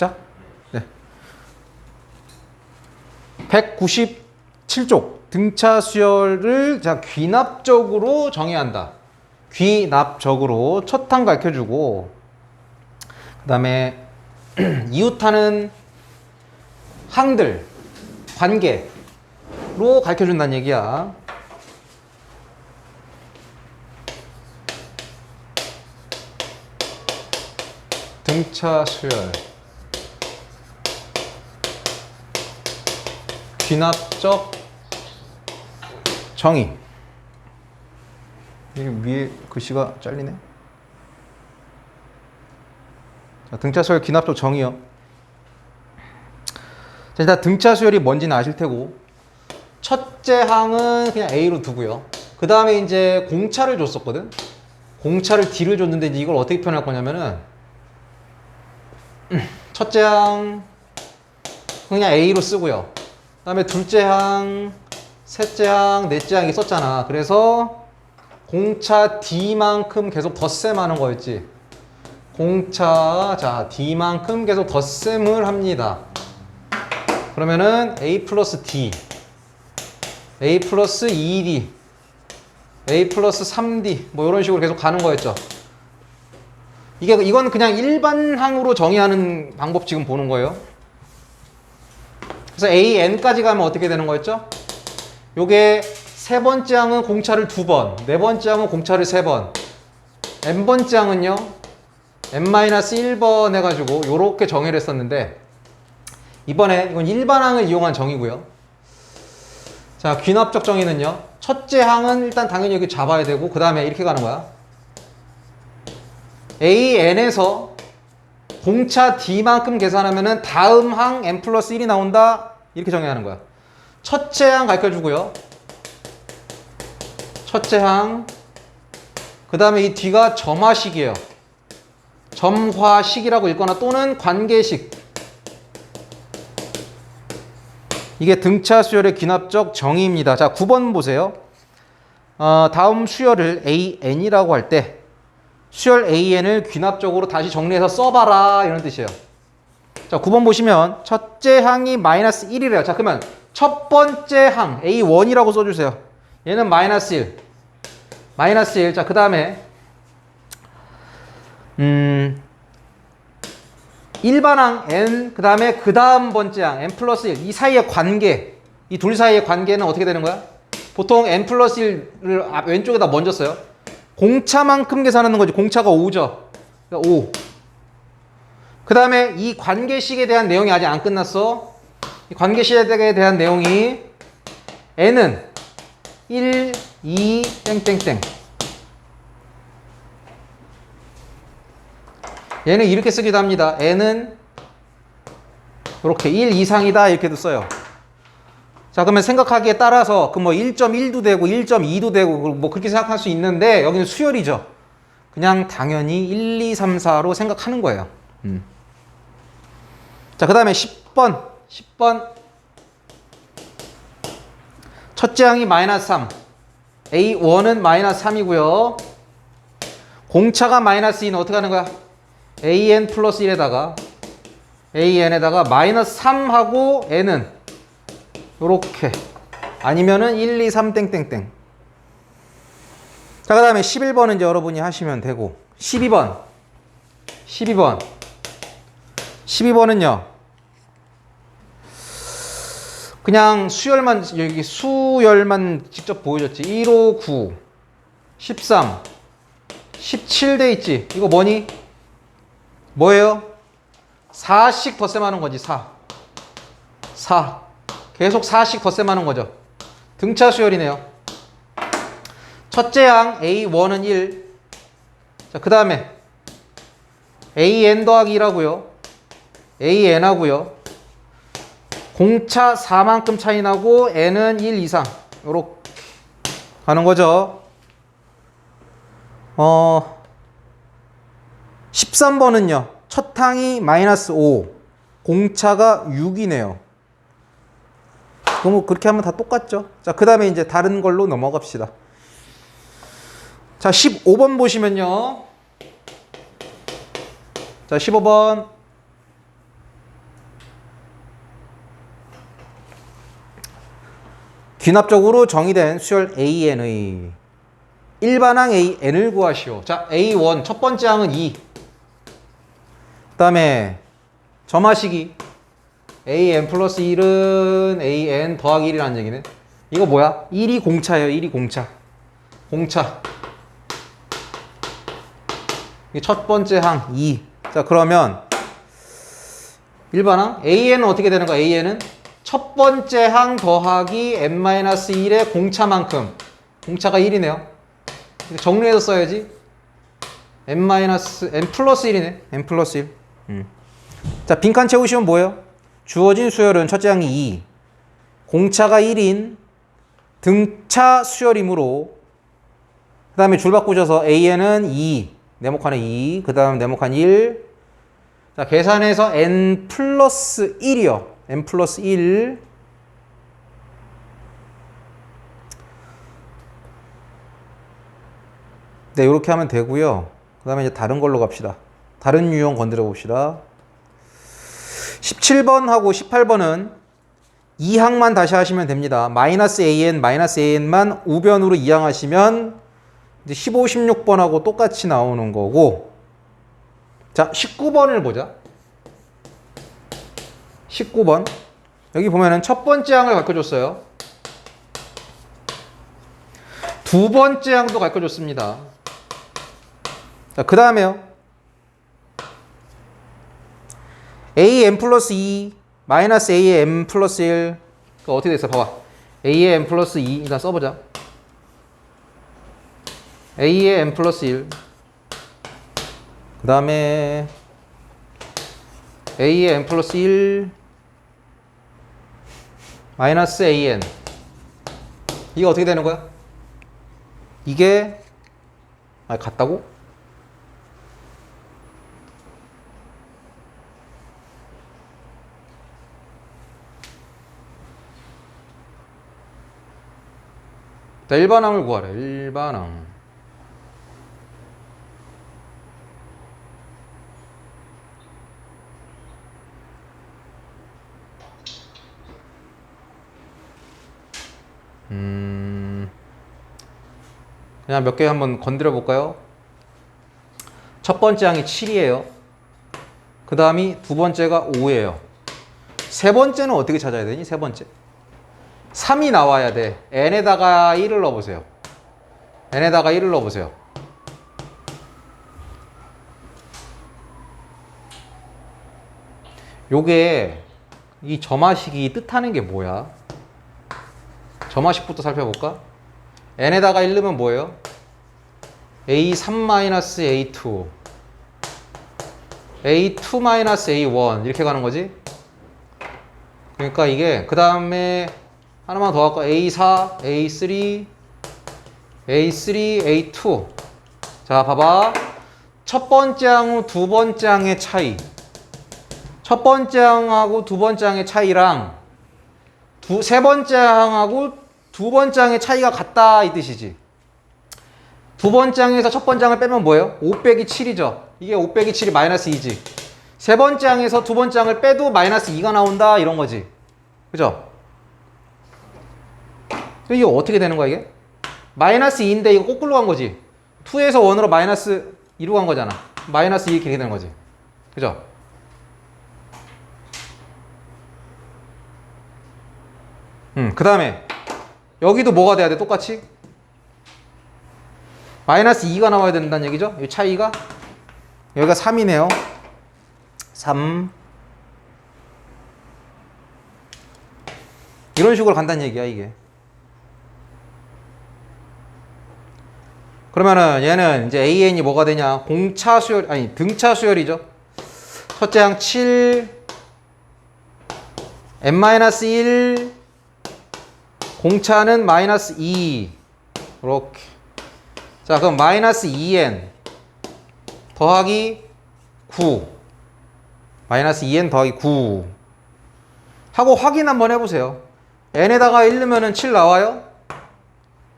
시작. 네. 197쪽 등차 수열을 자 귀납적으로 정의한다. 귀납적으로 첫항 가르쳐 주고 그다음에 이웃하는 항들 관계로 가르쳐 준다는 얘기야. 등차 수열 귀납적 정의. 이 위에 글씨가 잘리네. 자, 등차 수열 귀납적 정의요. 자, 일단 등차 수열이 뭔지는 아실 테고 첫째 항은 그냥 A로 두고요. 그 다음에 이제 공차를 줬었거든? 공차를 D를 줬는데 이걸 어떻게 표현할 거냐면은 첫째 항 그냥 A로 쓰고요. 그다음에 둘째 항, 셋째 항, 넷째 항이 썼잖아. 그래서 공차 D만큼 계속 덧셈하는 거였지. 공차 자 D만큼 계속 덧셈을 합니다. 그러면은 A 플러스 D, A 플러스 2D, A 플러스 3D 뭐 이런 식으로 계속 가는 거였죠. 이게 이건 그냥 일반항으로 정의하는 방법 지금 보는 거예요. 그래서 a n까지 가면 어떻게 되는 거였죠? 요게 세 번째 항은 공차를 두 번, 네 번째 항은 공차를 세 번, n 번째 항은요 n-1번 해가지고 요렇게 정의를 했었는데 이번에 이건 일반 항을 이용한 정의고요. 자 귀납적 정의는요 첫째 항은 일단 당연히 여기 잡아야 되고 그 다음에 이렇게 가는 거야. AN에서 공차 D만큼 계산하면 은 다음 항 N 플러스 1이 나온다. 이렇게 정의하는 거야. 첫째 항 가르쳐 주고요. 첫째 항. 그 다음에 이 뒤가 점화식이에요. 점화식이라고 읽거나 또는 관계식. 이게 등차 수열의 귀납적 정의입니다. 자, 9번 보세요. 어, 다음 수열을 AN이라고 할 때, 수열 AN을 귀납적으로 다시 정리해서 써봐라 이런 뜻이에요. 자, 9번 보시면 첫째 항이 마이너스 1이래요. 자, 그러면 첫 번째 항 A1이라고 써주세요. 얘는 마이너스 1. 마이너스 1. 자, 그 다음에 음 일반항 N 그 다음에 그 다음 번째 항 N 플러스 1. 이 사이의 관계 이 둘 사이의 관계는 어떻게 되는 거야? 보통 N 플러스 1을 앞- 왼쪽에다 먼저 써요. 공차만큼 계산하는 거지. 공차가 5죠. 그러니까 5. 그 다음에 이 관계식에 대한 내용이 아직 안 끝났어. 이 관계식에 대한 내용이 n은 1, 2, 땡땡땡. 얘는 이렇게 쓰기도 합니다. n은 이렇게 1 이상이다 이렇게도 써요. 자, 그러면 생각하기에 따라서 그 뭐 1.1도 되고 1.2도 되고 뭐 그렇게 생각할 수 있는데 여기는 수열이죠. 그냥 당연히 1, 2, 3, 4로 생각하는 거예요. 음. 자, 그 다음에 10번. 10번. 첫째 항이 마이너스 3. A1은 마이너스 3이고요. 공차가 마이너스 2는 어떻게 하는 거야? AN 플러스 1에다가 AN에다가 마이너스 3하고 N은 요렇게 아니면은 1, 2, 3 땡땡땡 자, 그 다음에 11번은 이제 여러분이 하시면 되고 12번 12번 12번은요 그냥 수열만 여기 수열만 직접 보여줬지 1, 5, 9 13 17돼 있지 이거 뭐니? 뭐예요? 4씩 덧셈하는 거지 4 4 계속 4씩 덧셈하는 거죠 등차 수열이네요 첫째 항 A1은 1. 자, 그 다음에 AN 더하기 1하고요. AN 하고요. 공차 4만큼 차이 나고 N은 1 이상. 요렇게 가는 거죠. 어, 13번은요. 첫 항이 마이너스 5. 공차가 6이네요. 그럼 그렇게 하면 다 똑같죠. 자, 그 다음에 이제 다른 걸로 넘어갑시다. 자, 15번 보시면요. 자, 15번. 귀납적으로 정의된 수열 AN의 일반항 AN을 구하시오. 자, A1 첫 번째 항은 2. 그다음에 점화식이 AN 플러스 1은 AN 더하기 1이라는 얘기네. 이거 뭐야? 1이 공차예요. 1이 공차. 공차. 첫 번째 항 2. 자, 그러면 일반항 AN은 어떻게 되는 거야? AN은 첫 번째 항 더하기 n-1의 공차만큼 공차가 1이네요. 정리해서 써야지. n n 플러스 1이네. n 플러스 1. 음. 자, 빈칸 채우시면 뭐예요? 주어진 수열은 첫째 항이 2. 공차가 1인 등차 수열이므로 그 다음에 줄 바꾸셔서 AN은 2. 네모칸에 2. 그 다음 네모칸 1. 자, 계산해서 n 플러스 1이요. N 플러스 1. 네, 이렇게 하면 되고요. 그 다음에 이제 다른 걸로 갑시다. 다른 유형 건드려 봅시다. 17번하고 18번은 2항만 다시 하시면 됩니다. 마이너스 AN, 마이너스 AN만 우변으로 이항하시면 이제 15, 16번하고 똑같이 나오는 거고 자, 19번을 보자. 19번. 여기 보면은 첫 번째 항을 가르쳐 줬어요. 두 번째 항도 가르쳐 줬습니다. 자, 그 다음에요. a n 플러스 2 마이너스 a의 m 플러스 1 그거 어떻게 됐어? 봐봐. a의 m 플러스 2 일단 써보자. a의 m 플러스 1 그 다음에 a의 m 플러스 1 마이너스 an 이게 어떻게 되는 거야? 이게 아 같다고? 자, 일반항을 구하래. 일반항. 음. 그냥 몇 개 한번 건드려 볼까요? 첫 번째 항이 7이에요. 그 다음이 두 번째가 5예요. 세 번째는 어떻게 찾아야 되니? 세 번째. 3이 나와야 돼. n에다가 1을 넣어보세요. n에다가 1을 넣어보세요. 요게 이 점화식이 뜻하는 게 뭐야? 점화식부터 살펴볼까? n에다가 1 넣으면 뭐예요? a3-a2 a2-a1 이렇게 가는 거지? 그러니까 이게 그 다음에 하나만 더 할까? A4, A3, A3, A2. 자, 봐봐. 첫 번째 항후 두 번째 항의 차이. 첫 번째 항하고 두 번째 항의 차이랑 두, 세 번째 항하고 두 번째 항의 차이가 같다 이 뜻이지. 두 번째 항에서 첫 번째 항을 빼면 뭐예요? 5 빼기 7이죠. 이게 5 빼기 7이 마이너스 2지. 세 번째 항에서 두 번째 항을 빼도 마이너스 2가 나온다 이런 거지. 그죠? 이게 어떻게 되는 거야 이게? 마이너스 2인데 이거 거꾸로 간 거지 2에서 1으로 마이너스 2로 간 거잖아 마이너스 2 이렇게 되는 거지 그죠? 음, 그 다음에 여기도 뭐가 돼야 돼 똑같이? 마이너스 2가 나와야 된다는 얘기죠? 이 차이가 여기가 3이네요 3 이런 식으로 간다는 얘기야 이게 그러면은 얘는 이제 AN이 뭐가 되냐? 공차 수열 아니 등차 수열이죠. 첫째 항 7 n-1 공차는 마이너스 2 이렇게. 자 그럼 마이너스 2n 더하기 9 마이너스 2n 더하기 9 하고 확인 한번 해보세요. n에다가 1 넣으면 7 나와요?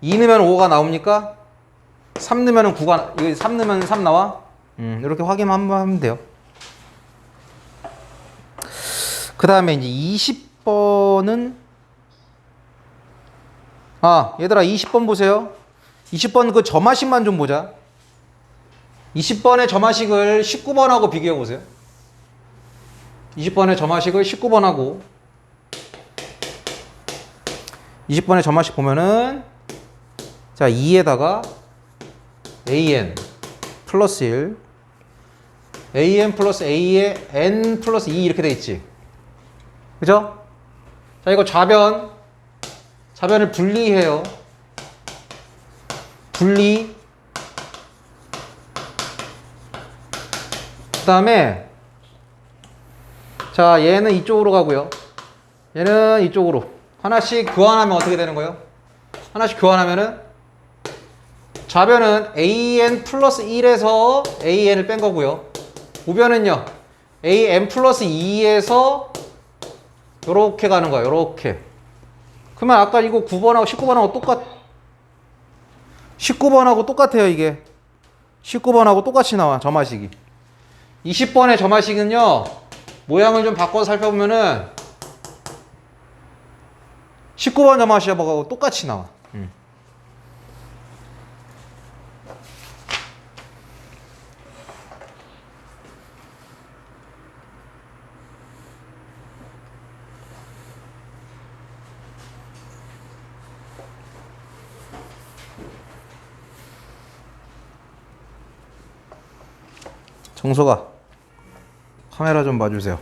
2 넣으면 5가 나옵니까? 3 넣으면 9가, 이거 3 넣으면 3 나와? 음, 이렇게 확인 한번 하면 돼요. 그 다음에 이제 20번은 아, 얘들아 20번 보세요. 20번 그 점화식만 좀 보자. 20번의 점화식을 19번하고 비교해 보세요. 20번의 점화식을 19번하고 20번의 점화식 보면은 자, 2에다가 an 플러스 1 an 플러스 a에 n 플러스 2 이렇게 돼 있지. 그죠? 자, 이거 좌변 좌변을 분리해요. 분리. 그 다음에, 자, 얘는 이쪽으로 가고요. 얘는 이쪽으로. 하나씩 교환하면 어떻게 되는 거예요? 하나씩 교환하면은, 좌변은 an 플러스 1에서 an을 뺀 거고요. 우변은요, an 플러스 2에서 요렇게 가는 거야, 요렇게. 그러면 아까 이거 9번하고 19번하고 똑같 19번하고 똑같아요 이게. 19번하고 똑같이 나와 점화식이. 20번의 점화식은요 모양을 좀 바꿔서 살펴보면은 19번 점화식하고 똑같이 나와 음. 정소가 카메라 좀 봐주세요